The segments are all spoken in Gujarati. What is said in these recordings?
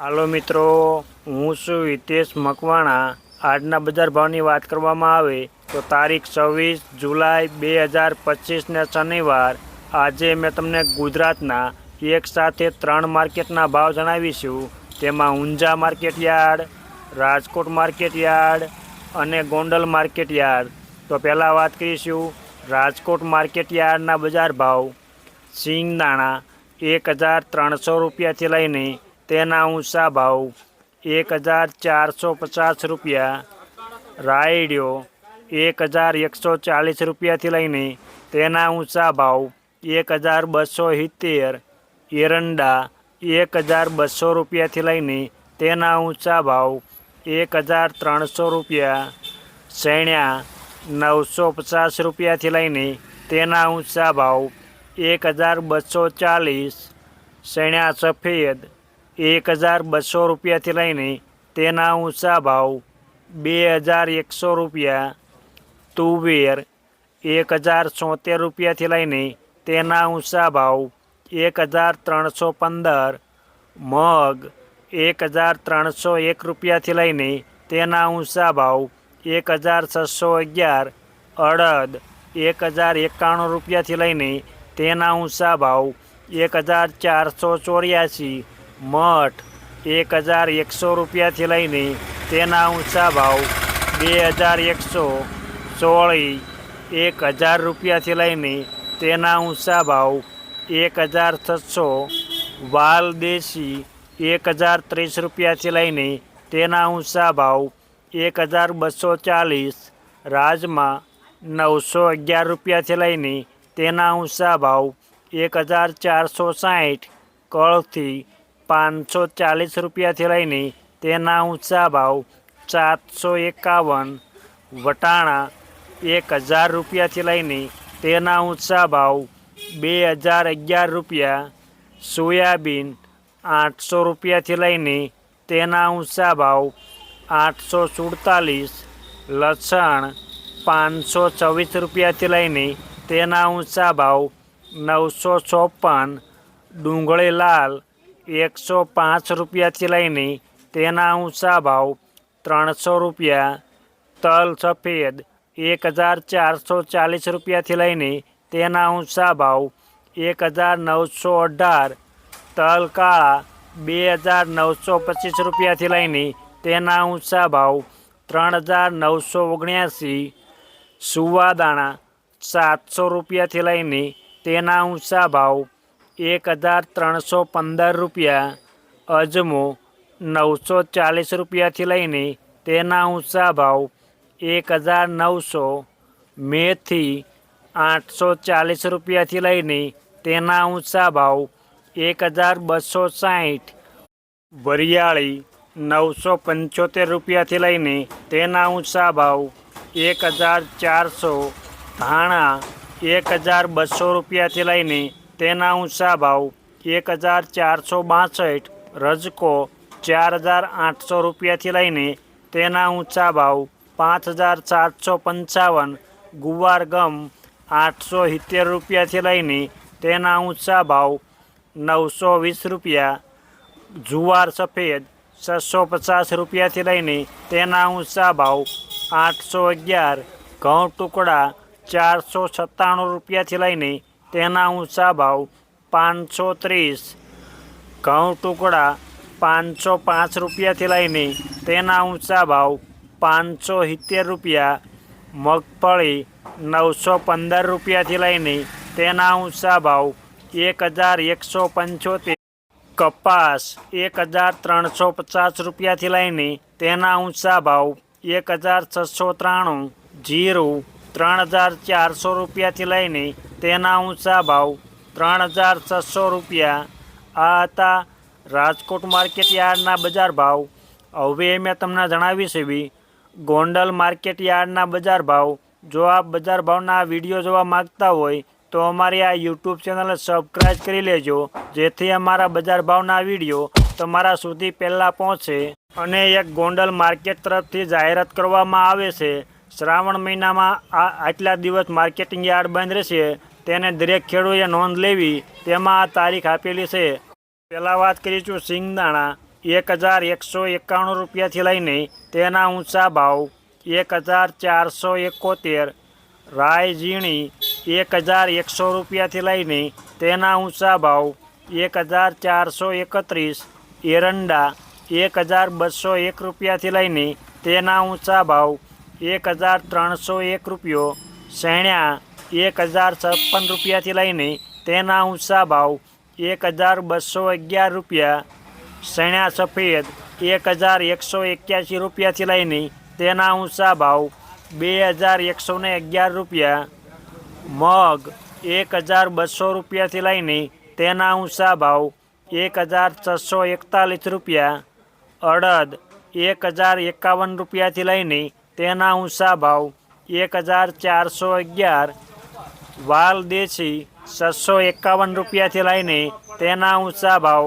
હાલો મિત્રો, હું છું હિતેશ મકવાણા. આજના બજાર ભાવની વાત કરવામાં આવે તો તારીખ છવ્વીસ જુલાઈ બે હજાર પચીસને શનિવાર. આજે મેં તમને ગુજરાતના એક સાથે ત્રણ માર્કેટના ભાવ જણાવીશું. તેમાં Unjha market yard, Rajkot market yard અને ગોંડલ માર્કેટ યાર્ડ. તો પહેલાં વાત કરીશું રાજકોટ માર્કેટ યાર્ડના બજાર ભાવ. સિંગદાણા એક હજાર ત્રણસો રૂપિયાથી લઈને તેના ઊંચા ભાવ એક હજાર ચારસો પચાસ રૂપિયા, રાયડ્યો એક હજાર એકસો ચાલીસ રૂપિયાથી લઈને તેના ઊંચા ભાવ એક હજાર બસો સિત્તેર, એરંડા એક હજાર બસો રૂપિયાથી લઈને તેના ઊંચા ભાવ એક હજાર ત્રણસો રૂપિયા સૈણ્યા નવસો પચાસ રૂપિયાથી લઈને તેના ઊંચા ભાવ એક હજાર બસો ચાલીસ સૈણ્યા સફેદ એક હજાર બસો રૂપિયાથી લઈને તેના ઊંચા ભાવ બે હજાર એકસો રૂપિયા, તુવેર એક હજાર સોતેર રૂપિયાથી લઈને તેના ઊંચા ભાવ એક હજાર ત્રણસો પંદર, મગ એક હજાર ત્રણસો એક રૂપિયાથી લઈને તેના ઊંચા ભાવ એક હજાર છસો અગિયાર, અડદ એક હજાર એકાણું રૂપિયાથી લઈને તેના ઊંચા ભાવ એક હજાર ચારસો ચોર્યાસી મઠ એક હજાર એકસો રૂપિયાથી લઈને તેના ઊંચા ભાવ બે હજાર એકસો ચોળી એક હજાર રૂપિયાથી લઈને તેના ઊંચા ભાવ એક હજાર છસો વાલ દેશી એક હજાર ત્રીસ રૂપિયાથી લઈને તેના ઊંચા ભાવ એક હજાર બસો ચાલીસ રાજમા નવસો અગિયાર રૂપિયાથી લઈને તેના ઊંચા ભાવ એક હજાર ચારસો સાઠ કળથી પાંચસો ચાલીસ રૂપિયાથી લઈને તેના ઊંચા ભાવ સાતસો એકાવન વટાણા એક હજાર રૂપિયાથી લઈને તેના ઊંચા ભાવ બે હજાર અગિયાર રૂપિયા સોયાબીન આઠસો રૂપિયાથી લઈને તેના ઊંચા ભાવ આઠસો સુડતાલીસ લસણ પાંચસો છવ્વીસ રૂપિયાથી લઈને તેના ઊંચા ભાવ નવસો ચોપન ડુંગળી લાલ એકસો પાંચ રૂપિયાથી લઈને તેના ઊંચા ભાવ ત્રણસો રૂપિયા, તલ સફેદ એક હજાર ચારસો ચાલીસ રૂપિયાથી લઈને તેના ઊંચા ભાવ એક હજાર નવસો અઢાર, તલ કાળા બે હજાર નવસો પચીસ રૂપિયાથી લઈને તેના ઊંચા ભાવ ત્રણ હજાર નવસો ઓગણ્યાસી, સુવાદાણા સાતસો રૂપિયાથી લઈને તેના ઊંચા ભાવ એક હજાર ત્રણસો પંદર રૂપિયા. અજમો નવસો ચાલીસ રૂપિયાથી લઈને તેના ઊંચા ભાવ એક હજાર નવસો. મેથી આઠસો ચાલીસ રૂપિયાથી લઈને તેના ઊંચા ભાવ એક હજાર બસો સાઠ વરિયાળી નવસો પંચોતેર રૂપિયાથી લઈને તેના ઊંચા ભાવ એક હજાર ચારસો. ધાણા એક હજાર બસો રૂપિયાથી લઈને તેના ઊંચા ભાવ એક હજાર ચારસો બાસઠ, રજકો ચાર હજાર આઠસો રૂપિયાથી લઈને તેના ઊંચા ભાવ પાંચ હજાર સાતસો પંચાવન, ગુવાર ગમ આઠસો સિત્તેર રૂપિયાથી લઈને તેના ઊંચા ભાવ નવસો વીસ રૂપિયા, જુવાર સફેદ છસો પચાસ રૂપિયાથી લઈને તેના ઊંચા ભાવ આઠસો અગિયાર, ઘઉં ટુકડા ચારસો સત્તાણું રૂપિયાથી લઈને તેના ઊંચા ભાવ પાંચસો ત્રીસ. ઘઉં ટુકડા પાંચસો પાંચ રૂપિયાથી લઈને તેના ઊંચા ભાવ પાંચસો સિત્તેર રૂપિયા. મગફળી નવસો પંદર રૂપિયાથી લઈને તેના ઊંચા ભાવ એક હજાર એકસો પંચોતેર. કપાસ એક હજાર ત્રણસો પચાસ રૂપિયાથી લઈને તેના ઊંચા ભાવ એક હજાર છસો ત્રાણું. જીરું ત્રણ હજાર ચારસો રૂપિયાથી લઈને તેના ઊંચા ભાવ ત્રણ હજાર છસો રૂપિયા. આ હતા રાજકોટ માર્કેટ યાર્ડના બજાર ભાવ. હવે મેં તમને જણાવી છે બી, ગોંડલ માર્કેટ યાર્ડના બજાર ભાવ. જો આપ બજાર ભાવના વીડિયો જોવા માંગતા હોય, તો અમારી આ યુટ્યુબ ચેનલને સબસ્ક્રાઈબ કરી લેજો, જેથી અમારા બજાર ભાવના વીડિયો તમારા સુધી પહેલાં પહોંચે. અને એક ગોંડલ માર્કેટ તરફથી જાહેરાત કરવામાં આવે છે, શ્રાવણ મહિનામાં આ આટલા દિવસ માર્કેટિંગ યાર્ડ બંધ રહેશે. તેને દરેક ખેડૂએ નોંધ લેવી, તેમાં આ તારીખ આપેલી છે. પહેલાં વાત કરીશું સિંગદાણા એક હજાર એકસો એકાણું રૂપિયાથી લઈને તેના ઊંચા ભાવ એક હજાર ચારસો એકોતેર રાય ઝીણી એક હજાર એકસો રૂપિયાથી લઈને તેના ઊંચા ભાવ એક હજાર ચારસો એકત્રીસ, એરંડા એક હજાર બસો એક રૂપિયાથી લઈને તેના ઊંચા ભાવ એક હજાર ત્રણસો એક રૂપિયો, શેણ્યા એક હજાર છપ્પન રૂપિયાથી લઈને તેના ઊંચા ભાવ એક હજાર બસો અગિયાર રૂપિયા. સણ્યા સફેદ એક હજાર એકસો એક્યાસી રૂપિયાથી લઈને તેના ઊંચા ભાવ બે હજાર એકસો ને અગિયાર રૂપિયા. મગ એક હજાર બસો રૂપિયાથી લઈને તેના ઊંચા ભાવ એક હજાર છસો એકતાલીસ રૂપિયા. અડદ એક હજાર એકાવન રૂપિયાથી લઈને તેના ઊંચા ભાવ એક હજાર ચારસો અગિયાર. વાલ દેશી છસો એકાવન રૂપિયાથી લઈને તેના ઊંચા ભાવ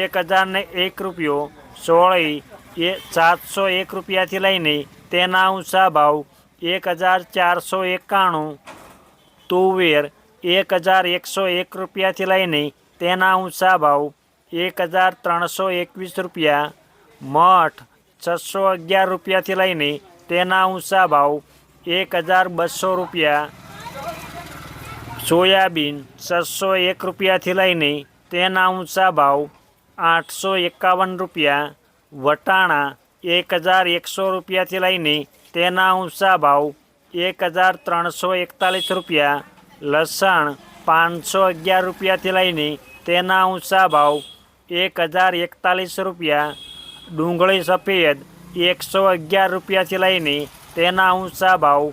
એક હજાર ને એક રૂપિયો સોળી એ સાતસો એક રૂપિયાથી લઈને તેના ઊંચા ભાવ એક હજાર ચારસો એકાણું. તુવેર એક હજાર એકસો એક રૂપિયાથી લઈને તેના ઊંચા ભાવ એક હજાર ત્રણસો એકવીસ રૂપિયા. મઠ છસો અગિયાર રૂપિયાથી લઈને તેના ઊંચા ભાવ એક હજાર બસો રૂપિયા. સોયાબીન છસો એક રૂપિયાથી લઈને તેના ઊંચા ભાવ આઠસો એકાવન રૂપિયા, વટાણા એક હજાર એકસો રૂપિયાથી લઈને તેના ઊંચા ભાવ એક હજાર ત્રણસો એકતાલીસ રૂપિયા, લસણ પાંચસો અગિયાર રૂપિયાથી લઈને તેના ઊંચા ભાવ એક હજાર એકતાલીસ રૂપિયા, ડુંગળી સફેદ એકસો અગિયાર રૂપિયાથી લઈને તેના ઊંચા ભાવ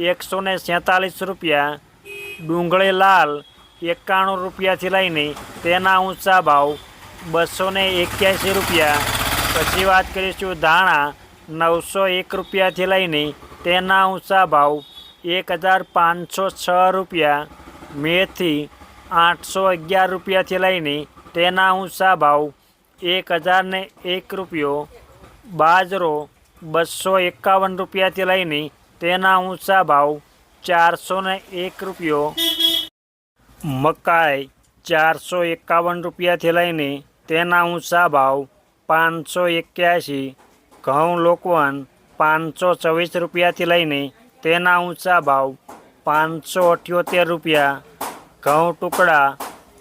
એકસો ને રૂપિયા ડુંગળી લાલ એકાણું રૂપિયાથી લઈને તેના ઊંચા ભાવ બસો ને એક્યાસી રૂપિયા. પછી વાત કરીશું ધાણા, નવસો એક રૂપિયાથી લઈને તેના ઊંચા ભાવ એક હજાર પાંચસો છ રૂપિયા. મેથી આઠસો અગિયાર રૂપિયાથી લઈને તેના ઊંચા ભાવ એક હજાર ને એક રૂપિયો. બાજરો બસો એકાવન રૂપિયાથી લઈને તેના ઊંચા ભાવ ચારસો ને એક રૂપિયો. મકાઈ ચારસો એકાવન રૂપિયાથી લઈને તેના ઊંચા ભાવ પાંચસો એક્યાસી ઘઉં લોકવન પાંચસો ચોવીસ રૂપિયાથી લઈને તેના ઊંચા ભાવ પાંચસો અઠ્યોતેર રૂપિયા, ઘઉં ટુકડા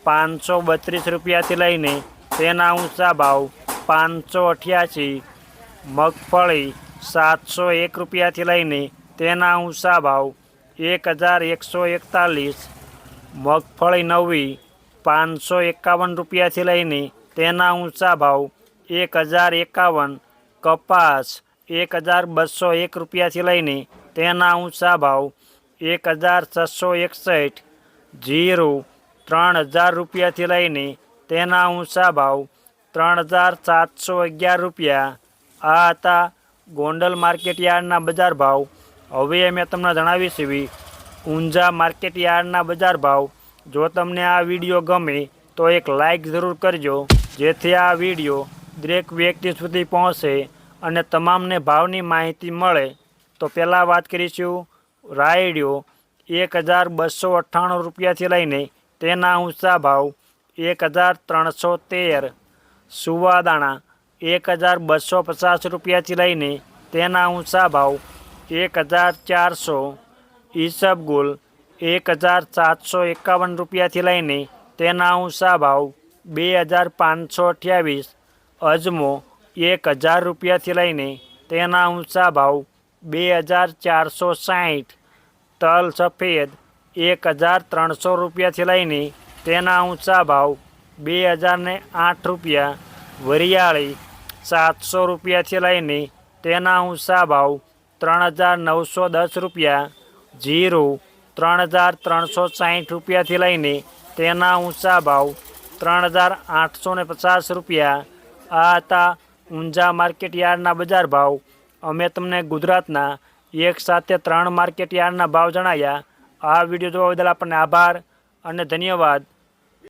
પાંચસો બત્રીસ રૂપિયાથી લઈને તેના ઊંચા ભાવ પાંચસો અઠ્યાસી મગફળી સાતસો એક રૂપિયાથી લઈને તેના ઊંચા ભાવ એક હજાર એકસો એકતાલીસ, મગફળી નવી પાંચસો એકાવન રૂપિયાથી લઈને તેના ઊંચા ભાવ એક હજાર એકાવન, કપાસ એક હજાર બસો એક રૂપિયાથી લઈને તેના ઊંચા ભાવ એક હજાર છસો એકસઠ, જીરું ત્રણ હજાર રૂપિયાથી લઈને તેના ઊંચા ભાવ ત્રણ હજાર સાતસો અગિયાર રૂપિયા. આ હતા ગોંડલ માર્કેટ યાર્ડના બજાર ભાવ હવે મેં તમને જણાવીશ એવી ઊંઝા માર્કેટ યાર્ડના બજાર ભાવ. જો તમને આ વીડિયો ગમે, તો એક લાઈક જરૂર કરજો, જેથી આ વીડિયો દરેક વ્યક્તિ સુધી પહોંચે અને તમામને ભાવની માહિતી મળે. તો પહેલાં વાત કરીશું, રાયડિયો એક હજાર બસો અઠ્ઠાણું રૂપિયાથી લઈને તેના ઊંચા ભાવ એક હજાર ત્રણસો તેર. સુવાદાણા એક હજાર બસો પચાસ રૂપિયાથી લઈને તેના ઊંચા ભાવ એક હજાર ચારસો ઈસબગુલ એક હજાર સાતસો એકાવન રૂપિયાથી લઈને તેના ઊંચા ભાવ બે હજાર પાંચસો અઠ્યાવીસ, અજમો એક હજાર રૂપિયાથી લઈને તેના ઊંચા ભાવ બે હજાર ચારસો સાઠ તલ સફેદ એક હજાર ત્રણસો રૂપિયાથી લઈને તેના ઊંચા ભાવ બે હજારને આઠ રૂપિયા, વરિયાળી સાતસો રૂપિયાથી લઈને તેના ઊંચા ભાવ ત્રણ હજાર નવસો દસ રૂપિયા, જીરું ત્રણ હજાર ત્રણસો સાહીઠ રૂપિયાથી લઈને તેના ઊંચા ભાવ ત્રણ હજાર આઠસો ને પચાસ રૂપિયા. આ હતા ઊંઝા માર્કેટ યાર્ડના બજાર ભાવ. અમે તમને ગુજરાતના એક સાથે ત્રણ માર્કેટ યાર્ડના ભાવ જણાવ્યા આ વીડિયો જોવા બદલ આપણને આભાર અને ધન્યવાદ.